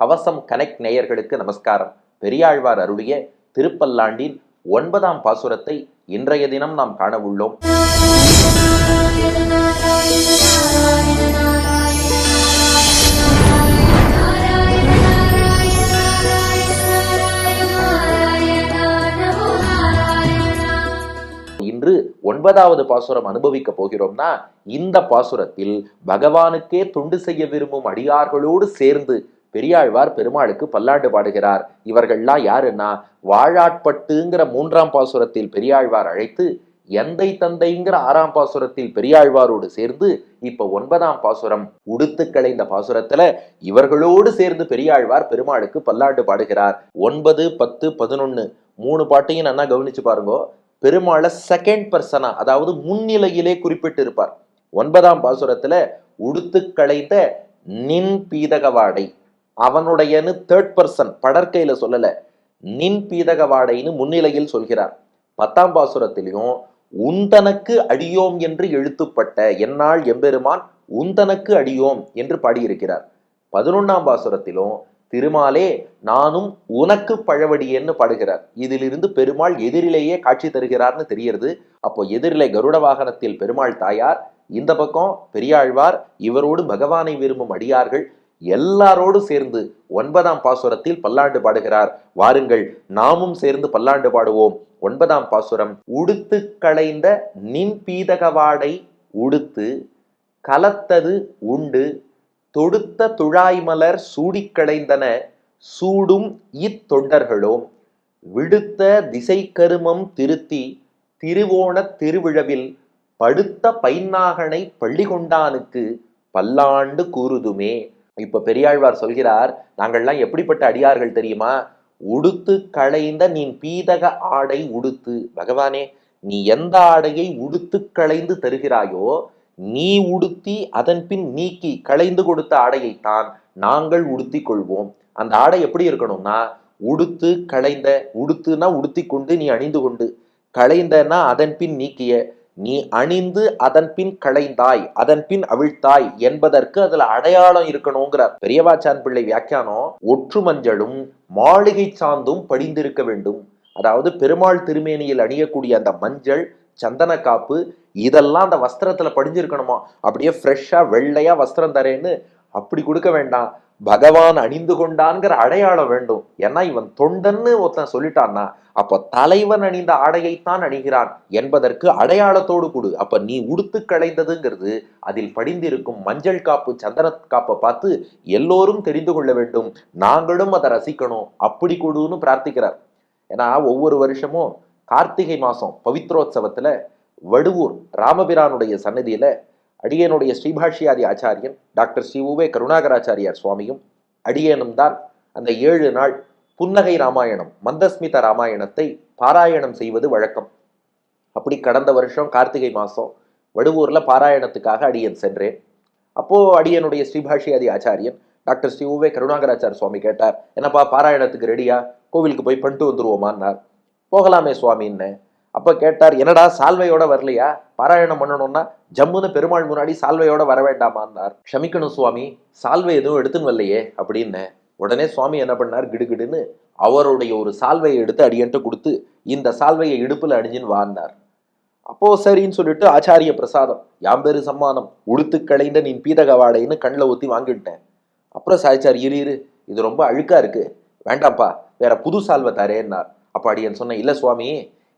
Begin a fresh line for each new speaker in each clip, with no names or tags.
கவசம் கனெக்ட் நேயர்களுக்கு நமஸ்காரம். பெரியாழ்வார் அருளிய திருப்பல்லாண்டின் ஒன்பதாம் பாசுரத்தை இன்றைய தினம் நாம் காண உள்ளோம் இன்று ஒன்பதாவது பாசுரம் அனுபவிக்க போகிறோம்னா இந்த பாசுரத்தில் பகவானுக்கே தொண்டு செய்ய விரும்பும் அடியார்களோடு சேர்ந்து பெரியாழ்வார் பெருமாளுக்கு பல்லாண்டு பாடுகிறார். இவர்கள்லாம் யாருன்னா வாழாட்பட்டுங்கிற மூன்றாம் பாசுரத்தில் பெரியாழ்வார் அழைத்து எந்தை தந்தைங்கிற ஆறாம் பாசுரத்தில் பெரியாழ்வாரோடு சேர்ந்து இப்ப ஒன்பதாம் பாசுரம் உடுத்து களைந்த பாசுரத்துல இவர்களோடு சேர்ந்து பெரியாழ்வார் பெருமாளுக்கு பல்லாண்டு பாடுகிறார். ஒன்பது பத்து பதினொன்னு மூணு பாட்டையும் நல்லா கவனிச்சு பாருங்க. பெருமாளை செகண்ட் பர்சனா அதாவது முன்னிலையிலே குறிப்பிட்டு இருப்பார் ஒன்பதாம் பாசுரத்துல உடுத்து களைந்த நின் பீதகவாடை. அவனுடையன்னு தேர்ட் பர்சன் படற்கையில சொல்லல. நின் பீதக வாடைன்னு முன்னிலையில் சொல்கிறார். பத்தாம் பாசுரத்திலையும் உந்தனக்கு அடியோம் என்று எழுத்துப்பட்ட என்னால் எம்பெருமான் உந்தனக்கு அடியோம் என்று பாடியிருக்கிறார். பதினொன்னாம் பாசுரத்திலும் திருமாலே நானும் உனக்கு பழவடியேன்னு பாடுகிறார். இதிலிருந்து பெருமாள் எதிரிலேயே காட்சி தருகிறார்னு தெரியறது. அப்போ எதிரிலே கருட வாகனத்தில் பெருமாள் தாயார் இந்த பக்கம் பெரியாழ்வார் இவரோடு பகவானை விரும்பும் அடியார்கள் எல்லாரோடு சேர்ந்து ஒன்பதாம் பாசுரத்தில் பல்லாண்டு பாடுகிறார். வாருங்கள் நாமும் சேர்ந்து பல்லாண்டு பாடுவோம். ஒன்பதாம் பாசுரம் உடுத்து களைந்த நின் பீதகவாடை உடுத்து கலத்தது உண்டு தொடுத்த துழாய்மலர் சூடிக்களைந்தன சூடும் இத்தொண்டர்களோ விடுத்த திசை கருமம் திருத்தி திருவோணத் திருவிழவில் படுத்த பைன்னாகனை பள்ளி கொண்டானுக்கு பல்லாண்டு கூறுதுமே. இப்போ பெரியாழ்வார் சொல்கிறார் நாங்கள்லாம் எப்படிப்பட்ட அடியார்கள் தெரியுமா? உடுத்து களைந்த நீ பீதக ஆடை உடுத்து. பகவானே நீ எந்த ஆடையை உடுத்து களைந்து தருகிறாயோ நீ உடுத்தி அதன் பின் நீக்கி களைந்து கொடுத்த ஆடையைத்தான் நாங்கள் உடுத்தி கொள்வோம். அந்த ஆடை எப்படி இருக்கணும்னா உடுத்து களைந்த உடுத்துனா உடுத்தி கொண்டு நீ அணிந்து கொண்டு களைந்தனா அதன் பின் நீக்கிய நீ அணிந்து அதன் பின் களைந்தாய் அதன் பின் அவிழ்த்தாய் என்பதற்கு அதுல அடையாளம் இருக்கணுங்கிறார். பெரியவாச்சான் பிள்ளை வியாக்கியானம் ஒற்று மஞ்சளும் மாளிகை சாந்தும் படிந்திருக்க வேண்டும். அதாவது பெருமாள் திருமேனியில் அணியக்கூடிய அந்த மஞ்சள் சந்தன காப்பு இதெல்லாம் அந்த வஸ்திரத்துல படிஞ்சிருக்கணுமா? அப்படியே ஃப்ரெஷ்ஷா வெள்ளையா வஸ்திரம் தரேன்னு அப்படி கொடுக்க வேண்டாம். பகவான் அணிந்து கொண்டான்கிற அடையாளம் வேண்டும். ஏன்னா இவன் தொண்டன்னு ஒருத்தன் சொல்லிட்டான்னா அப்போ தலைவன் அணிந்த ஆடையைத்தான் அணிகிறான் என்பதற்கு அடையாளத்தோடு கொடு. அப்ப நீ உடுத்து களைந்ததுங்கிறது அதில் படிந்திருக்கும் மஞ்சள் காப்பு சந்தன காப்பை பார்த்து எல்லோரும் தெரிந்து கொள்ள வேண்டும். நாங்களும் அதை ரசிக்கணும். அப்படி கொடுன்னு பிரார்த்திக்கிறார். ஏன்னா ஒவ்வொரு வருஷமும் கார்த்திகை மாசம் பவித்ரோத்சவத்துல வடுவூர் ராமபிரானுடைய சன்னதியில அடியனுடைய ஸ்ரீபாஷ்யாதி ஆச்சாரியன் டாக்டர் ஸ்ரீ உவே கருணாகராச்சாரியார் சுவாமியும் அடியனும் தான் அந்த ஏழு நாள் புன்னகை ராமாயணம் மந்தஸ்மித ராமாயணத்தை பாராயணம் செய்வது வழக்கம். அப்படி கடந்த வருஷம் கார்த்திகை மாதம் வடுவூரில் பாராயணத்துக்காக அடியன் சென்றேன். அப்போது அடியனுடைய ஸ்ரீபாஷியாதி ஆச்சாரியன் டாக்டர் ஸ்ரீ உவே கருணாகராச்சார் சுவாமி கேட்டார் என்னப்பா பாராயணத்துக்கு ரெடியா கோவிலுக்கு போய் பண்ணிட்டு வந்துருவோமான்னார். போகலாமே சுவாமின்னு. அப்போ கேட்டார் என்னடா சால்வையோட வரலையா? பாராயணம் பண்ணணும்னா ஜம்முன்னு பெருமாள் முன்னாடி சால்வையோட வர வேண்டாமான்னார். க்ஷமிக்கணும் சுவாமி சால்வை எதுவும் எடுத்துன்னு வரலையே? அப்படின்னு உடனே சுவாமி என்ன பண்ணார்? கிடுகிடுன்னு அவருடைய ஒரு சால்வையை எடுத்து அடியன்ட்டு கொடுத்து இந்த சால்வையை இடுப்பில் அணிஞ்சின்னு வாழ்ந்தார் அப்போ சரின்னு சொல்லிட்டு ஆச்சாரிய பிரசாதம் யாம்பெரு சம்மானம் உடுத்து களைந்த நீ பீதகவாடைன்னு கண்ணில் ஊற்றி வாங்கிட்டேன். அப்புறம் சாய்ச்சார் இரு இரு இது ரொம்ப அழுக்கா இருக்கு. வேண்டாம்ப்பா வேற புது சால்வை தரேன்னார். அப்ப அடியன் சொன்னேன் இல்லை சுவாமி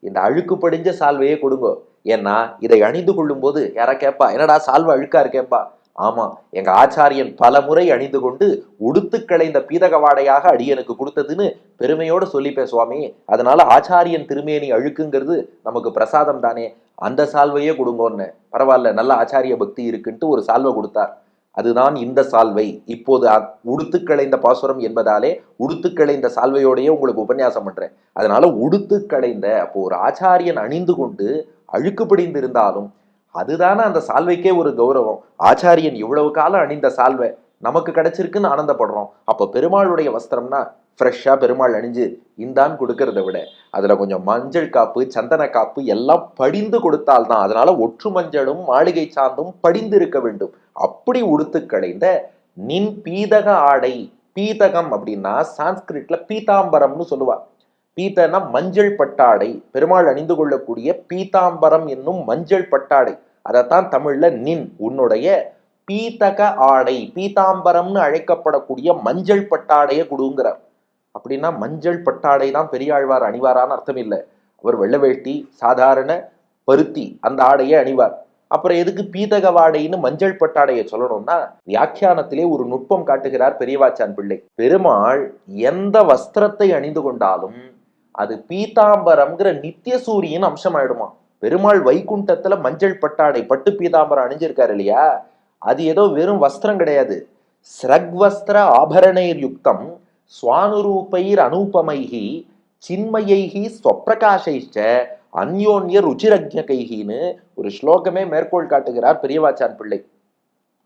இந்த அழுக்கு படிஞ்ச சால்வையே கொடுங்க. ஏன்னா இதை அணிந்து கொள்ளும் போது யாரா கேட்பா என்னடா சால்வை அழுக்கா இருக்கேப்பா ஆமா எங்க ஆச்சாரியன் பல முறை அணிந்து கொண்டு உடுத்து களைந்த பீதகவாடையாக அடியனுக்கு கொடுத்ததுன்னு பெருமையோடு சொல்லி பேசுவாமி அதனால ஆச்சாரியன் திருமேனி அழுக்குங்கிறது நமக்கு பிரசாதம் தானே. அந்த சால்வையே கொடுங்கோன்னு. பரவாயில்ல நல்ல ஆச்சாரிய பக்தி இருக்குன்ட்டு ஒரு சால்வை கொடுத்தார். அதுதான் இந்த சால்வை. இப்போது அ- உடுத்து களைந்த பாசுரம் என்பதாலே உடுத்து களைந்த சால்வையோடையே உங்களுக்கு உபன்யாசம் பண்றேன். அதனால உடுத்து களைந்த அப்போ ஒரு ஆச்சாரியன் அணிந்து கொண்டு அழுக்கு பிடிந்திருந்தாலும் அதுதானே அந்த சால்வைக்கே ஒரு கௌரவம். ஆச்சாரியன் இவ்வளவு காலம் அணிந்த சால்வை நமக்கு கிடைச்சிருக்குன்னு ஆனந்தப்படுறோம். அப்போ பெருமாளுடைய வஸ்திரம்னா ஃப்ரெஷ்ஷாக பெருமாள் அணிஞ்சு இந்தான் கொடுக்கறத விட அதில் கொஞ்சம் மஞ்சள் காப்பு சந்தன காப்பு எல்லாம் படிந்து கொடுத்தால்தான் அதனால ஒற்று மஞ்சளும் மாளிகை சாந்தும் படிந்து இருக்க வேண்டும். அப்படி உடுத்து களைந்த நின் பீதக ஆடை பீதகம் அப்படின்னா சான்ஸ்கிரிட்ல பீதாம்பரம்னு சொல்லுவா. பீத்தனா மஞ்சள் பட்டாடை பெருமாள் அணிந்து கொள்ளக்கூடிய பீதாம்பரம் என்னும் மஞ்சள் பட்டாடை. அதைத்தான் தமிழ்ல நின் உன்னுடைய பீதக ஆடை பீதாம்பரம்னு அழைக்கப்படக்கூடிய மஞ்சள் பட்டாடையை கொடுங்கிறார். அப்படின்னா மஞ்சள் பட்டாடை தான் பெரியாழ்வார் அணிவாரான்னு அர்த்தம் இல்லை அவர் வெள்ளை வேட்டி சாதாரண பருத்தி அந்த ஆடையை அணிவார். அப்புறம் எதுக்கு பீதக வாடைன்னு மஞ்சள் பட்டாடையை சொல்லணும்னா வியாக்கியானத்திலே ஒரு நுட்பம் காட்டுகிறார் பெரியவாச்சான் பிள்ளை. பெருமாள் எந்த வஸ்திரத்தை அணிந்து கொண்டாலும் அது பீதாம்பரம்ங்கிற நித்திய சூரியன் அம்சம் ஆயிடுமா பெருமாள் வைகுண்டத்துல மஞ்சள் பட்டாடை பட்டு பீதாம்பரம் அணிஞ்சிருக்காரு இல்லையா? அது ஏதோ வெறும் வஸ்திரம் கிடையாது. ஸ்ரக்வஸ்திர ஆபரணையர் யுக்தம் சுவானுரூபைர் அனூபமைகி சின்மயைகி ஸ்வப்பிரகாஷைச்ச அந்யோன்ய ருச்சிரஜகைகின்னு ஒரு ஸ்லோகமே மேற்கோள் காட்டுகிறார் பெரியவாச்சான் பிள்ளை.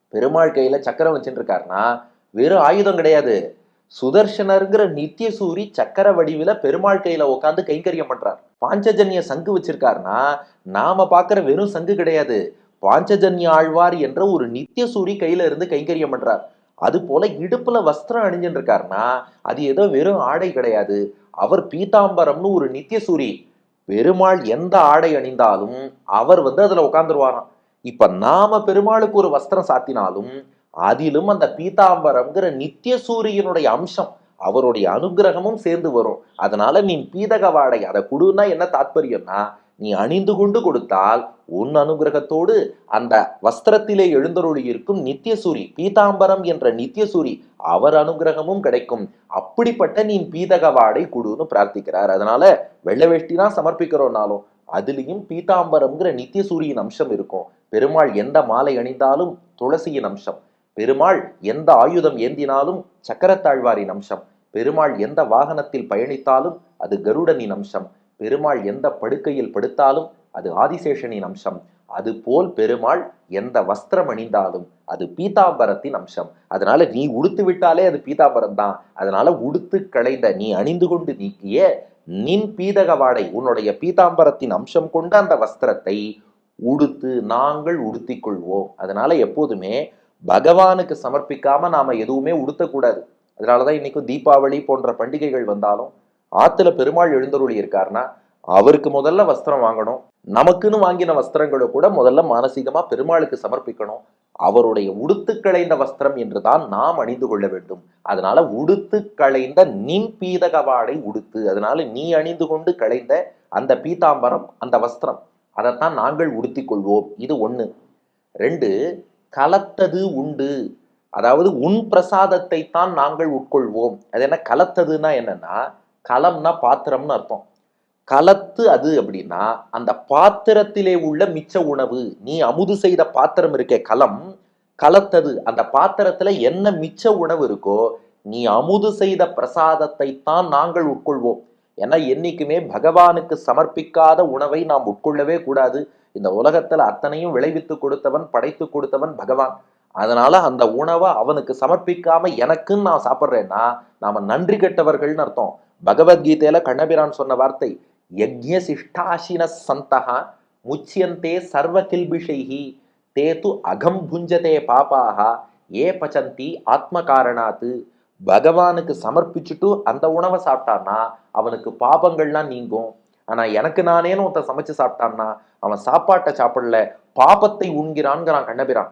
பெருமாள் கையில சக்கரம் வச்சுட்டு வெறும் ஆயுதம் கிடையாது. சுதர்ஷனருங்கிற நித்திய சூரி சக்கர வடிவில பெருமாள் கையில உட்காந்து கைங்கரியம் பண்றார். பாஞ்சஜன்ய சங்கு வச்சிருக்காருன்னா நாம பாக்குற வெறும் சங்கு கிடையாது. பாஞ்சஜன்ய ஆழ்வார் என்ற ஒரு நித்திய சூரி கையில இருந்து கைங்கரியம் பண்றார். அது போல இடுப்புல வஸ்திரம் அணிஞ்சுட்டு இருக்காருன்னா அது ஏதோ வெறும் ஆடை கிடையாது. அவர் பீதாம்பரம்னு ஒரு நித்தியசூரி. பெருமாள் எந்த ஆடை அணிந்தாலும் அவர் வந்து அதுல உட்காந்துருவாராம் இப்ப நாம பெருமாளுக்கு ஒரு வஸ்திரம் சாத்தினாலும் அதிலும் அந்த பீதாம்பரம்ங்கிற நித்திய சூரியனுடைய அம்சம் அவருடைய அனுகிரகமும் சேர்ந்து வரும். அதனால நீ பீதக வாடை அதை கொடுன்னா என்ன தாத்பரியம்னா நீ அணிந்து கொண்டு கொடுத்தால் உன் அனுகிரகத்தோடு அந்த வஸ்திரத்திலே எழுந்தருளி இருக்கும் நித்தியசூரி பீதாம்பரம் என்ற நித்தியசூரி அவர் அனுகிரகமும் கிடைக்கும். அப்படிப்பட்ட நீ பீதக வாடை கொடுன்னு பிரார்த்திக்கிறார். அதனால வெள்ளை வேஷ்டி தான் சமர்ப்பிக்கிறோம்னாலும் அதுலேயும் பீதாம்பரம்ங்கிற நித்தியசூரியின் அம்சம் இருக்கும். பெருமாள் எந்த மாலை அணிந்தாலும் துளசியின் அம்சம். பெருமாள் எந்த ஆயுதம் ஏந்தினாலும் சக்கரத்தாழ்வாரின் அம்சம். பெருமாள் எந்த வாகனத்தில் பயணித்தாலும் அது கருடனின் அம்சம். பெருமாள் எந்த படுக்கையில் படுத்தாலும் அது ஆதிசேஷனின் அம்சம். அதுபோல் பெருமாள் எந்த வஸ்திரம் அணிந்தாலும் அது பீதாம்பரத்தின் அம்சம். அதனால நீ உடுத்து விட்டாலே அது பீதாம்பரம் தான் அதனால உடுத்து களைந்த நீ அணிந்து கொண்டு நீக்கிய நின் பீதக வாடை உன்னுடைய பீதாம்பரத்தின் அம்சம் கொண்ட அந்த வஸ்திரத்தை உடுத்து நாங்கள் உடுத்திக் கொள்வோம். அதனால எப்போதுமே பகவானுக்கு சமர்ப்பிக்காம நாம எதுவுமே உடுத்தக்கூடாது. அதனாலதான் இன்னைக்கும் தீபாவளி போன்ற பண்டிகைகள் வந்தாலும் ஆத்துல பெருமாள் எழுந்தருளி இருக்காருன்னா அவருக்கு முதல்ல வஸ்திரம் வாங்கணும். நமக்குன்னு வாங்கின வஸ்திரங்களை கூட முதல்ல மானசீகமா பெருமாளுக்கு சமர்ப்பிக்கணும். அவருடைய உடுத்து களைந்த வஸ்திரம் என்றுதான் நாம் அணிந்து கொள்ள வேண்டும். அதனால உடுத்து களைந்த நின் பீதகவாடை உடுத்து அதனால நீ அணிந்து கொண்டு களைந்த அந்த பீதாம்பரம் அந்த வஸ்திரம் அதைத்தான் நாங்கள் உடுத்தி கொள்வோம். இது ஒண்ணு. ரெண்டு கலத்தது உண்டு. அதாவது உன் பிரசாதத்தை தான் நாங்கள் உட்கொள்வோம். அது என்ன கலத்ததுன்னா என்னன்னா கலம்னா பாத்திரம்னு அர்த்தம். கலத்து அது அப்படின்னா அந்த பாத்திரத்திலே உள்ள மிச்ச உணவு நீ அமுது செய்த பாத்திரம் இருக்க கலம் கலத்தது அந்த பாத்திரத்துல என்ன மிச்ச உணவு இருக்கோ நீ அமுது செய்த பிரசாதத்தை தான் நாங்கள் உட்கொள்வோம். ஏன்னா என்னைக்குமே பகவானுக்கு சமர்ப்பிக்காத உணவை நாம் உட்கொள்ளவே கூடாது. இந்த உலகத்துல அத்தனையும் விளைவித்து கொடுத்தவன் படைத்து கொடுத்தவன் பகவான். அதனால அந்த உணவை அவனுக்கு சமர்ப்பிக்காம எனக்குன்னு நான் சாப்பிட்றேன்னா நாம நன்றி கெட்டவர்கள்னு அர்த்தம். பகவத்கீதையில கண்ணபிரான் சொன்ன வார்த்தை யஜ்ய சிஷ்டாசின சந்தகா முச்சியந்தே சர்வ கில்பிஷைஹி தே து அகம் புஞ்சதே பாபாகா ஏ பச்சந்தி ஆத்ம காரணாத்து பகவானுக்கு சமர்ப்பிச்சுட்டு அந்த உணவை சாப்பிட்டான்னா அவனுக்கு பாபங்கள்லாம் நீங்கும். ஆனா எனக்கு நானேன்னு ஒருத்தன் சமைச்சு சாப்பிட்டான்னா அவன் சாப்பாட்டை சாப்பிடல பாபத்தை உண்கிறான்ங்கிறான் கண்ணபிரான்.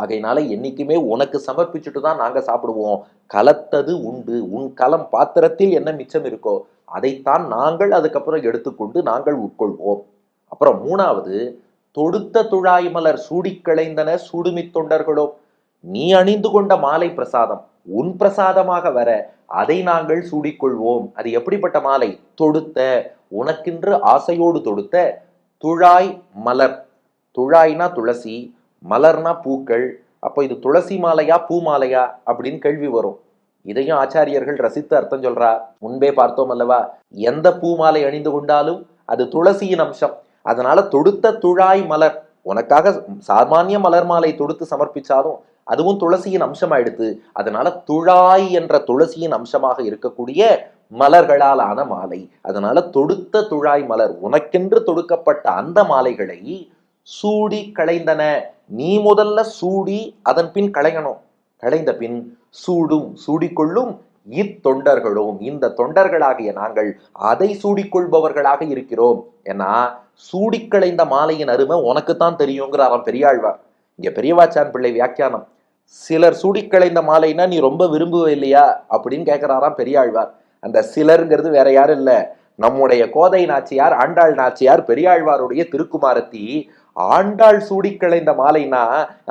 ஆகையினால என்னைக்குமே உனக்கு சமர்ப்பிச்சுட்டு தான் நாங்க சாப்பிடுவோம். கலத்தது உண்டு. உன் கலம் பாத்திரத்தில் என்ன மிச்சம் இருக்கோ அதைத்தான் நாங்கள் அதுக்கப்புறம் எடுத்துக்கொண்டு நாங்கள் உட்கொள்வோம். அப்புறம் மூணாவது தொடுத்த துழாய் மலர் சூடி களைந்தன சூடுமி தொண்டர்களோ நீ அணிந்து கொண்ட மாலை பிரசாதம் உன் பிரசாதமாக வர அதை நாங்கள் சூடிக்கொள்வோம். அது எப்படிப்பட்ட மாலை? தொடுத்த உனக்கென்று ஆசையோடு தொடுத்த துழாய் மலர். துழாய்னா துளசி மலர்னா பூக்கள் அப்போ இது துளசி மாலையா பூ மாலையா அப்படின்னு கேள்வி வரும். இதையும் ஆச்சாரியர்கள் ரசித்து அர்த்தம் சொல்றா. முன்பே பார்த்தோம் அல்லவா எந்த பூ மாலை அணிந்து கொண்டாலும் அது துளசியின் அம்சம். அதனால தொடுத்த துழாய் மலர் உனக்காக சாமானிய மலர் மாலை தொடுத்து சமர்ப்பிச்சாலும் அதுவும் துளசியின் அம்சமாயிடுத்து. அதனால துழாய் என்ற துளசியின் அம்சமாக இருக்கக்கூடிய மலர்களால் ஆன மாலை. அதனால தொடுத்த துழாய் மலர் உனக்கென்று தொடுக்கப்பட்ட அந்த மாலைகளை சூடி களைந்தன. நீ முதல்ல சூடி அதன் பின் களையணும். களைந்த பின் சூடும் சூடிக்கொள்ளும் இத்தொண்டர்களும் இந்த தொண்டர்களாகிய நாங்கள் அதை சூடிக்கொள்பவர்களாக இருக்கிறோம். ஏன்னா சூடிக்களைந்த மாலையின் அருமை உனக்குத்தான் தெரியுங்கிறாராம் பெரியாழ்வார். இங்க பெரியவாச்சான் பிள்ளை வியாக்கியானம். சிலர் சூடிக்களைந்த மாலைன்னா நீ ரொம்ப விரும்புவ இல்லையா? அப்படின்னு கேட்கிறாராம் பெரியாழ்வார். அந்த சிலருங்கிறது வேற யாரும் இல்லை. நம்முடைய கோதை நாச்சியார் ஆண்டாள் நாச்சியார் பெரியாழ்வாருடைய திருக்குமாரத்தி ஆண்டாள் சூடிக்களைந்த மாலைனா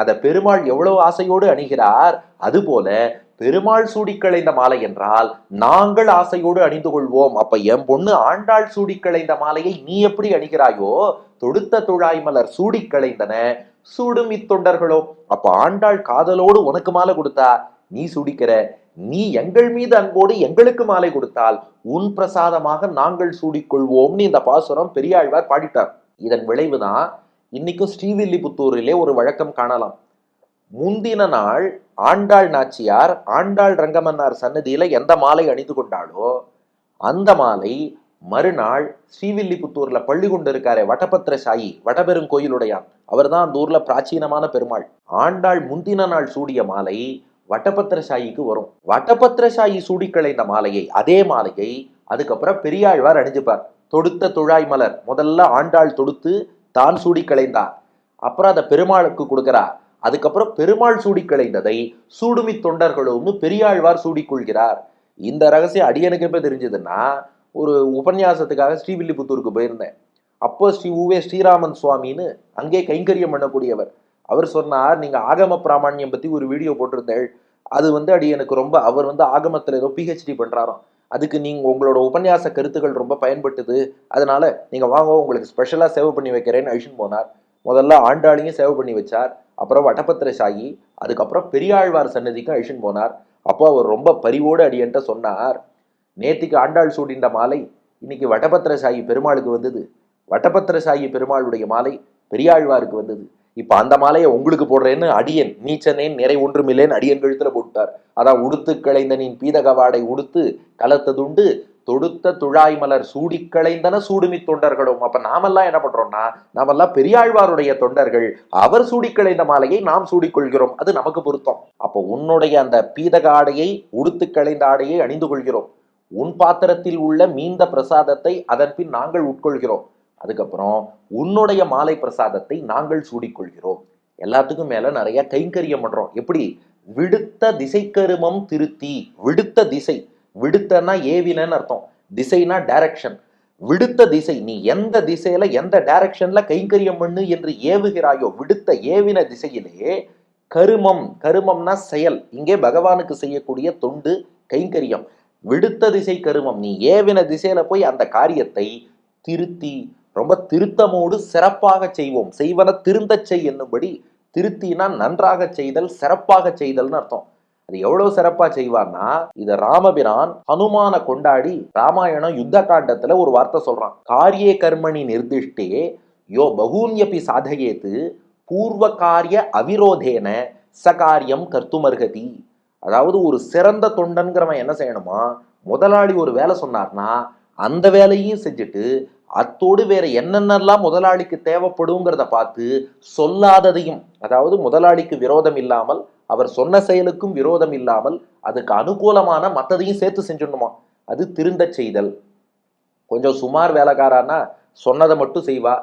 அந்த பெருமாள் எவ்வளவு ஆசையோடு அணிகிறார்? அதுபோல பெருமாள் சூடிக்களைந்த மாலை என்றால் நாங்கள் ஆசையோடு அணிந்து கொள்வோம். அப்ப என் பொண்ணு ஆண்டாள் சூடிக்களைந்த மாலையை நீ எப்படி அணிகிறாயோ? தொடுத்த துழாய் மலர் சூடிக்களைந்தன சூடும் இத்தொண்டர்களோ அப்ப ஆண்டாள் காதலோடு உனக்கு மாலை கொடுத்தா? நீ சூடிக்கிற நீ எங்கள் மீது அன்போடு எங்களுக்கு மாலை கொடுத்தால் உன் பிரசாதமாக நாங்கள் சூடிக்கொள்வோம்னு இந்த பாசுரம் பெரியாழ்வார் பாடிட்டார். இதன் விளைவுதான் இன்னைக்கும் ஸ்ரீவில்லிபுத்தூரிலே ஒரு வழக்கம் காணலாம். முந்தின நாள் ஆண்டாள் நாச்சியார் ஆண்டாள் ரங்கமன்னார் சன்னதியில எந்த மாலை அணிந்து கொண்டாளோ அந்த மாலை மறுநாள் ஸ்ரீவில்லிபுத்தூர்ல பள்ளி கொண்டு இருக்காரே வட்டபத்திர சாயி வடபெருங்கோயிலுடையான் அவர்தான் அந்த ஊர்ல பிராச்சீனமான பெருமாள். ஆண்டாள் முந்தின நாள் சூடிய மாலை வட்டபத்திர சாயிக்கு வரும். வட்டபத்திர சாயி சூடி களைந்த மாலையை அதே மாலையை அதுக்கப்புறம் பெரியாழ்வார் அணிஞ்சுப்பார். தொடுத்த துழாய் மலர் முதல்ல ஆண்டாள் தொடுத்து தான் சூடி களைந்தார் அப்புறம் அதை பெருமாளுக்கு கொடுக்கிறார் அதுக்கப்புறம் பெருமாள் சூடி களைந்ததை சூடுமி தொண்டர்களும் பெரியாழ்வார் சூடிக்கொள்கிறார் இந்த ரகசியம் அடியனுக்கு எப்போ தெரிஞ்சதுன்னா ஒரு உபன்யாசத்துக்காக ஸ்ரீவில்லிபுத்தூருக்கு போயிருந்தேன். அப்போ ஸ்ரீ உவே ஸ்ரீராமன் சுவாமின்னு அங்கே கைங்கரியம் பண்ணக்கூடியவர். அவர் சொன்னார் நீங்கள் ஆகம பிராமணியம் பற்றி ஒரு வீடியோ போட்டிருந்தேள். அது வந்து அடி எனக்கு ரொம்ப அவர் வந்து ஆகமத்தில் ஏதோ பிஹெச்டி பண்ணுறாரோ அதுக்கு நீங்கள் உங்களோட உபன்யாச கருத்துக்கள் ரொம்ப பயன்பட்டுது. அதனால நீங்கள் வாங்க உங்களுக்கு ஸ்பெஷலாக சேவை பண்ணி வைக்கிறேன்னு அழிச்சுன்னு போனார். முதல்ல ஆண்டாளையும் சேவை பண்ணி வச்சார். அப்புறம் வட்டபத்திர சாயி அதுக்கப்புறம் பெரியாழ்வார் சன்னதிக்கும் அழிச்சுன்னு போனார். அப்போ அவர் ரொம்ப பரிவோடு அடியன்ட்ட சொன்னார் நேத்திக்கு ஆண்டாள் சூடின்ற மாலை இன்னைக்கு வட்டபத்திர சாயி பெருமாளுக்கு வந்தது. வட்டபத்திர சாயி பெருமாளுடைய மாலை பெரியாழ்வாருக்கு வந்தது. இப்போ அந்த மாலையை உங்களுக்கு போடுறேன்னு அடியன். நீச்சனேன் நிறை ஒன்றுமில்லேன்னு அடியன் கழுத்தில் போட்டார் அதான் உடுத்து களைந்தனின் பீதகவாடை உடுத்து கலத்ததுண்டு தொடுத்த துழாய் மலர் சூடி களைந்தன சூடுமி தொண்டர்களும். அப்ப நாமெல்லாம் என்ன பண்றோம்னா நாமெல்லாம் பெரியாழ்வாருடைய தொண்டர்கள். அவர் சூடி களைந்த மாலையை நாம் சூடிக்கொள்கிறோம் அது நமக்கு பொருத்தம். அப்போ உன்னுடைய அந்த பீதக ஆடையை உடுத்து களைந்த ஆடையை அணிந்து கொள்கிறோம். உன் பாத்திரத்தில் உள்ள மீந்த பிரசாதத்தை அதன் பின் நாங்கள் உட்கொள்கிறோம். அதுக்கப்புறம் உன்னுடைய மாலை பிரசாதத்தை நாங்கள் சூடிக்கொள்கிறோம். எல்லாத்துக்கும் மேல நிறைய கைங்கரியம் பண்றோம். எப்படி? விடுத்த திசைக்கருமம் திருத்தி. விடுத்த திசை. விடுத்தனா ஏவினன்னு அர்த்தம். திசைனா டைரக்ஷன் விடுத்த திசை. நீ எந்த திசையில எந்த டைரக்ஷன்ல கைங்கரியம் பண்ணு என்று ஏவுகிறாயோ விடுத்த ஏவின திசையிலே கருமம். கருமம்னா செயல். இங்கே பகவானுக்கு செய்யக்கூடிய தொண்டு கைங்கரியம். விடுத்த திசை கருமம். நீ ஏவின திசையில போய் அந்த காரியத்தை திருத்தி ரொம்ப திருத்தமோடு சிறப்பாக செய்வோம். செய்வன திருந்தச் செய் என்னும்படி திருத்தினா நன்றாக செய்தல் சிறப்பாக செய்தல்னு அர்த்தம். அது எவ்வளவு சிறப்பா செய்வார்னா இத ராமபிரான் ஹனுமான கொண்டாடி ராமாயணம் யுத்த காண்டத்துல ஒரு வார்த்தை சொல்றான். காரியே கர்மணி நிர்திஷ்டே யோ பகூன்யபி சாதகேத்து பூர்வ காரிய அவிரோதேன சகாரியம் கர்த்துமர்கதி அதாவது ஒரு சிறந்த தொண்டன்கிறவன் என்ன செய்யணுமா முதலாளி ஒரு வேலை சொன்னார்னா அந்த வேலையும் செஞ்சுட்டு அத்தோடு வேற என்னென்னலாம் முதலாளிக்கு தேவைப்படுங்கிறத பார்த்து சொல்லாததையும் அதாவது முதலாளிக்கு விரோதம் இல்லாமல் அவர் சொன்ன செயலுக்கும் விரோதம் இல்லாமல் அதுக்கு அனுகூலமான மற்றதையும் சேர்த்து செஞ்சிடணுமா? அது திருந்தச் செய்தல். கொஞ்சம் சுமார் வேலைக்காரானா சொன்னதை மட்டும் செய்வா.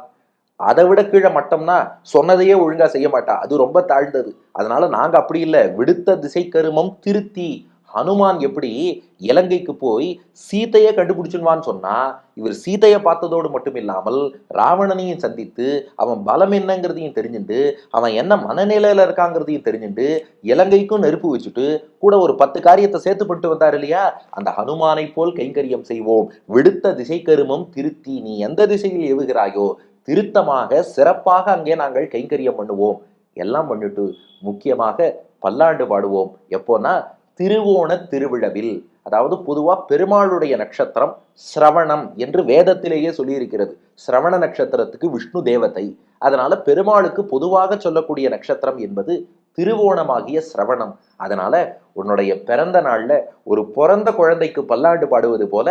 அதை விட கீழே மட்டம்னா சொன்னதையே ஒழுங்கா செய்ய மாட்டா. அது ரொம்ப தாழ்ந்தது. அதனால நாங்க அப்படி இல்லை. விடுத்த திசை கருமம் திருத்தி. ஹனுமான் எப்படி இலங்கைக்கு போய் சீதையை கண்டுபிடிச்சிடுவான்னு சொன்னா இவர் சீதையை பார்த்ததோடு மட்டும் இல்லாமல் ராவணனையும் சந்தித்து அவன் பலம் என்னங்கிறதையும் தெரிஞ்சுட்டு அவன் என்ன மனநிலையில இருக்காங்கிறதையும் தெரிஞ்சுட்டு இலங்கைக்கும் நெருப்பு வச்சுட்டு கூட ஒரு பத்து காரியத்தை சேர்த்து பண்ணிட்டு வந்தார் இல்லையா? அந்த ஹனுமானை போல் கைங்கரியம் செய்வோம். விடுத்த திசை கருமம் திருத்தி நீ எந்த திசையில் ஏவுகிறாயோ திருத்தமாக சிறப்பாக அங்கே நாங்கள் கைங்கரியம் பண்ணுவோம். எல்லாம் பண்ணிட்டு முக்கியமாக பல்லாண்டு பாடுவோம். எப்போன்னா திருவோண திருவிழவில் அதாவது பொதுவாக பெருமாளுடைய நட்சத்திரம் சிரவணம் என்று வேதத்திலேயே சொல்லியிருக்கிறது. சிரவண நட்சத்திரத்துக்கு விஷ்ணு தேவதை. அதனால பெருமாளுக்கு பொதுவாக சொல்லக்கூடிய நட்சத்திரம் என்பது திருவோணமாகிய சிரவணம். அதனால உன்னுடைய பிறந்த நாள்ல ஒரு பிறந்த குழந்தைக்கு பல்லாண்டு பாடுவது போல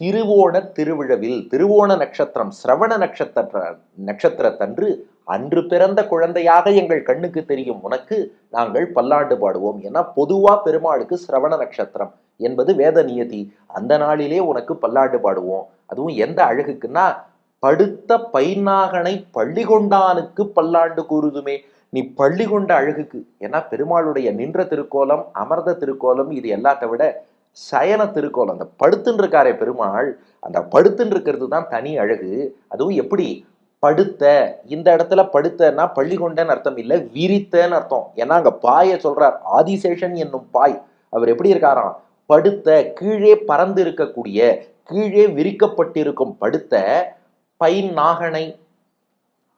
திருவோண திருவிழவில் திருவோண நட்சத்திரம் சிரவண நட்சத்திர நட்சத்திரத்தன்று அன்று பிறந்த குழந்தையாக எங்கள் கண்ணுக்கு தெரியும். உனக்கு நாங்கள் பல்லாண்டு பாடுவோம். ஏன்னா பொதுவா பெருமாளுக்கு சிரவண நட்சத்திரம் என்பது வேத நியதி. அந்த நாளிலே உனக்கு பல்லாண்டு பாடுவோம். அதுவும் எந்த அழகுக்குன்னா படுத்த பைநாகனை பள்ளி கொண்டானுக்கு பல்லாண்டு கூறுதுமே. நீ பள்ளி கொண்ட அழகுக்கு. ஏன்னா பெருமாளுடைய நின்ற திருக்கோலம் அமர்ந்த திருக்கோலம் இது எல்லாத்த விட சயன திருக்கோலம். அந்த படுத்துன்னு இருக்காரே பெருமாள். அந்த படுத்துன்னு இருக்கிறது தான் தனி அழகு. அதுவும் எப்படி? படுத்த. இந்த இடத்துல படுத்தன்னா பள்ளி கொண்டேன்னு அர்த்தம் இல்லை விரித்தன்னு அர்த்தம். ஏன்னா அங்க பாய சொல்றார். ஆதிசேஷன் என்னும் பாய். அவர் எப்படி இருக்காராம்? படுத்த கீழே பறந்து இருக்கக்கூடிய கீழே விரிக்கப்பட்டிருக்கும் படுத்த பைன் நாகனை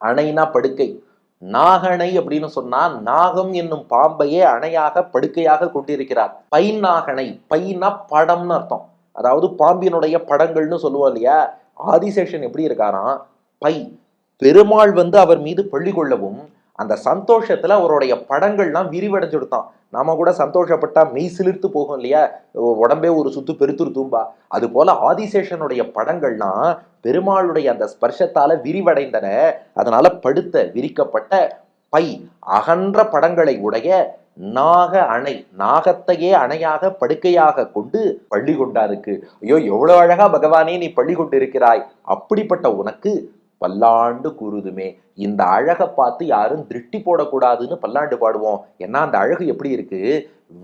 அணைனா படுக்கை. நாகனை அப்படின்னு சொன்னா நாகம் என்னும் பாம்பையே அணையாக படுக்கையாக கொண்டிருக்கிறார். பைன் நாகனை பைனா படம்னு அர்த்தம். அதாவது பாம்பினுடைய படங்கள்னு சொல்லுவோம் இல்லையா? ஆதிசேஷன் எப்படி இருக்காராம்? பை. பெருமாள் வந்து அவர் மீது பள்ளி கொள்ளவும் அந்த சந்தோஷத்துல அவருடைய படங்கள்லாம் விரிவடைஞ்சு கொடுத்தான். நாம கூட சந்தோஷப்பட்டா மெய் சிலிர்த்து போகும் இல்லையா? உடம்பே ஒரு சுத்து பெருத்துரு தூம்பா. அது போல ஆதிசேஷனுடைய படங்கள்லாம் பெருமாளுடைய அந்த ஸ்பர்ஷத்தால விரிவடைந்தன. அதனால படுத்த விரிக்கப்பட்ட பை அகன்ற படங்களை உடைய நாக அணை நாகத்தையே அணையாக படுக்கையாக கொண்டு பள்ளி கொண்டாருக்கு. ஐயோ எவ்வளவு அழகா பகவானே நீ பள்ளி கொண்டு இருக்கிறாய் அப்படிப்பட்ட உனக்கு பல்லாண்டு கூறுதுமே. இந்த அழகை பார்த்து யாரும் திருஷ்டி போடக்கூடாதுன்னு பல்லாண்டு பாடுவோம். ஏன்னா அந்த அழகு எப்படி இருக்கு?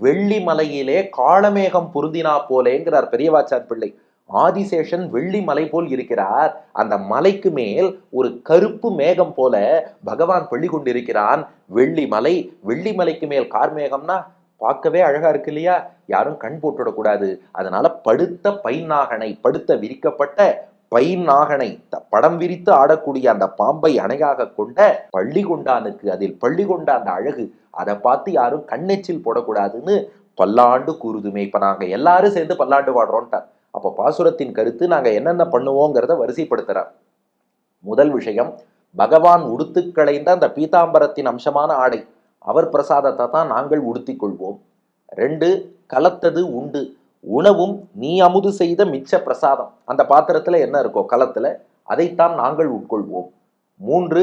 வெள்ளி மலையிலே காளமேகம் பொருந்தினா போலேங்கிறார் பெரியவாச்சார் பிள்ளை. ஆதிசேஷன் வெள்ளி மலை போல் இருக்கிறார். அந்த மலைக்கு மேல் ஒரு கருப்பு மேகம் போல பகவான் பள்ளி கொண்டிருக்கிறான். வெள்ளி மலை வெள்ளி மலைக்கு மேல் கார்மேகம்னா பார்க்கவே அழகா இருக்கு இல்லையா? யாரும் கண் போட்டுவிடக்கூடாது. அதனால படுத்த பைநாகனை படுத்த விரிக்கப்பட்ட பைநாகனை த- படம் விரித்து ஆடக்கூடிய அந்த பாம்பை அணையாக கொண்ட பள்ளி கொண்டானுக்கு அதில் பள்ளி கொண்ட அந்த அழகு அதை பார்த்து யாரும் கண்ணெச்சில் போடக்கூடாதுன்னு பல்லாண்டு கூறுதுமே. இப்போ நாங்கள் எல்லாரும் சேர்ந்து பல்லாண்டு பாடுறோம்ட்டார். அப்போ பாசுரத்தின் கருத்து நாங்கள் என்னென்ன பண்ணுவோங்கிறத வரிசைப்படுத்துகிறார் முதல் விஷயம் பகவான் உடுத்து களைந்த அந்த பீதாம்பரத்தின் அம்சமான ஆடை. அவர் பிரசாதத்தை தான் நாங்கள் உடுத்திக் கொள்வோம். ரெண்டு கலத்தது உண்டு. உணவும் நீ அமுது செய்த மிச்ச பிரசாதம். அந்த பாத்திரத்தில் என்ன இருக்கோ களத்தில் அதைத்தான் நாங்கள் உட்கொள்வோம். மூன்று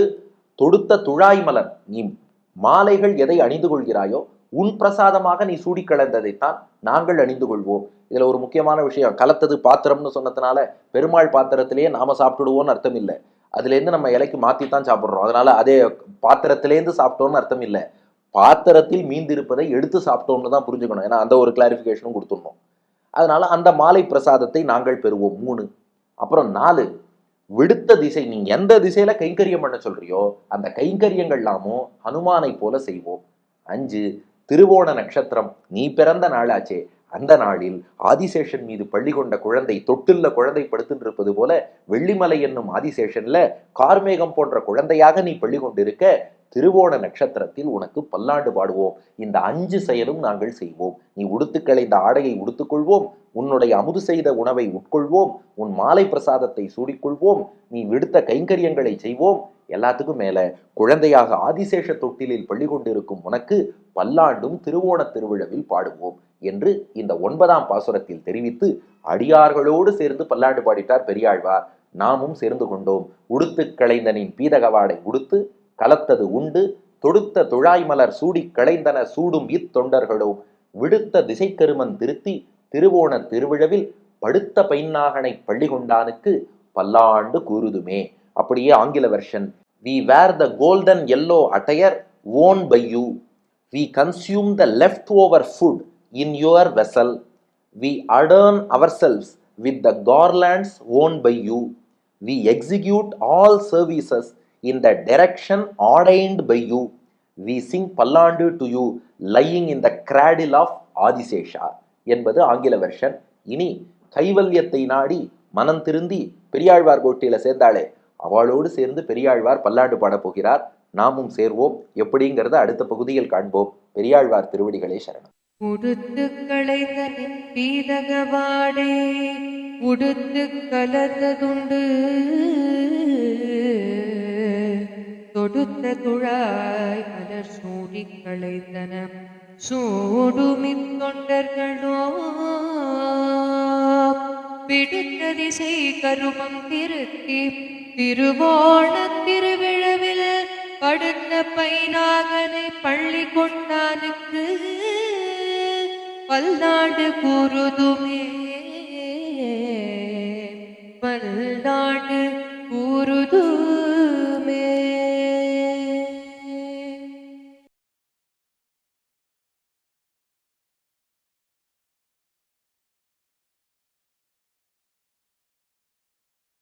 தொடுத்த துழாய் மலர். நீ மாலைகள் எதை அணிந்து கொள்கிறாயோ உன் பிரசாதமாக நீ சூடி கலந்ததைத்தான் நாங்கள் அணிந்து கொள்வோம். இதில் ஒரு முக்கியமான விஷயம் கலத்தது பாத்திரம்னு சொன்னதுனால பெருமாள் பாத்திரத்திலேயே நாம சாப்பிட்டுடுவோம்னு அர்த்தம் இல்லை அதுலேருந்து நம்ம இலைக்கு மாற்றி தான் சாப்பிட்றோம். அதனால அதே பாத்திரத்திலேருந்து சாப்பிட்டோம்னு அர்த்தம் இல்லை. பாத்திரத்தில் மீந்திருப்பதை எடுத்து சாப்பிட்டோம்னு தான் புரிஞ்சுக்கணும். ஏன்னா அந்த ஒரு கிளாரிஃபிகேஷனும் கொடுத்துடணும். அதனால் அந்த மாலை பிரசாதத்தை நாங்கள் பெறுவோம். மூணு. அப்புறம் நாலு. விடுத்த திசை நீ எந்த திசையில கைங்கரியம் பண்ண சொல்றியோ அந்த கைங்கரியங்கள்லாமும் ஹனுமானை போல செய்வோம். அஞ்சு. திருவோண நட்சத்திரம் நீ பிறந்த நாளாச்சே. அந்த நாளில் ஆதிசேஷன் மீது பள்ளி கொண்ட குழந்தை தொட்டில்ல குழந்தை படுத்துட்டு இருப்பது போல வெள்ளிமலை என்னும் ஆதிசேஷன்ல கார்மேகம் போன்ற குழந்தையாக நீ பள்ளி கொண்டிருக்க திருவோண நட்சத்திரத்தில் உனக்கு பல்லாண்டு பாடுவோம். இந்த அஞ்சு செயலும் நாங்கள் செய்வோம். நீ உடுத்துக்களை இந்த ஆடையை உடுத்துக்கொள்வோம். உன்னுடைய அமுது செய்த உணவை உட்கொள்வோம். உன் மாலை பிரசாதத்தை சூடிக்கொள்வோம். நீ விடுத்த கைங்கரியங்களை செய்வோம். எல்லாத்துக்கும் மேல குழந்தையாக ஆதிசேஷ தொட்டிலில் பள்ளி கொண்டிருக்கும் உனக்கு பல்லாண்டும் திருவோண திருவிழாவில் பாடுவோம் என்று இந்த ஒன்பதாம் பாசுரத்தில் தெரிவித்து அடியார்களோடு சேர்ந்து பல்லாண்டு பாடிட்டார் பெரியாழ்வார். நாமும் சேர்ந்து கொண்டோம். உடுத்து களைந்தனின் பீதகவாடை உடுத்து கலத்தது உண்டு. தொடுத்த துழாய்மலர் சூடி களைந்தன சூடும் இத்தொண்டர்களோ விடுத்த திசைக்கருமன் திருத்தி திருவோண திருவிழவில் படுத்த பைன்னாகனை பள்ளி கொண்டானுக்கு பல்லாண்டு கூறுதுமே. அப்படியே ஆங்கில version we wear the golden yellow attire worn by you we consume the leftover food in your vessel we adorn ourselves with the garlands worn by you we execute all services in the direction ordained by you. We sing பல்லாண்டு to you lying in the cradle of Adishesha என்பது ஆங்கில version இனி கைவல்யத்தை நாடி மனம் திருந்தி பெரியாழ்வார் கோட்டியில சேர்ந்தாளே அவளோடு சேர்ந்து பெரியாழ்வார் பல்லாண்டு பாடப் போகிறார். நாமும் சேர்வோம். எப்படிங்கிறத அடுத்த பகுதியில் காண்போம். பெரியாழ்வார் திருவடிகளே சரணம்.
உடுத்து களைந்தனின் பீதகவாடே உடுத்து கலந்ததுண்டு தொடுத்த துழாய் மலர் சூடி களைந்தன சூடுமின் தொண்டர்களோ பிடித்த திசை கருமம் திருத்தி திருவோண திருவிழவில் படுத்த பைனாகனை பள்ளி கொண்டானுக்கு பல்நாடு கூறுதுமே. பல்நாடு கூறுதுமே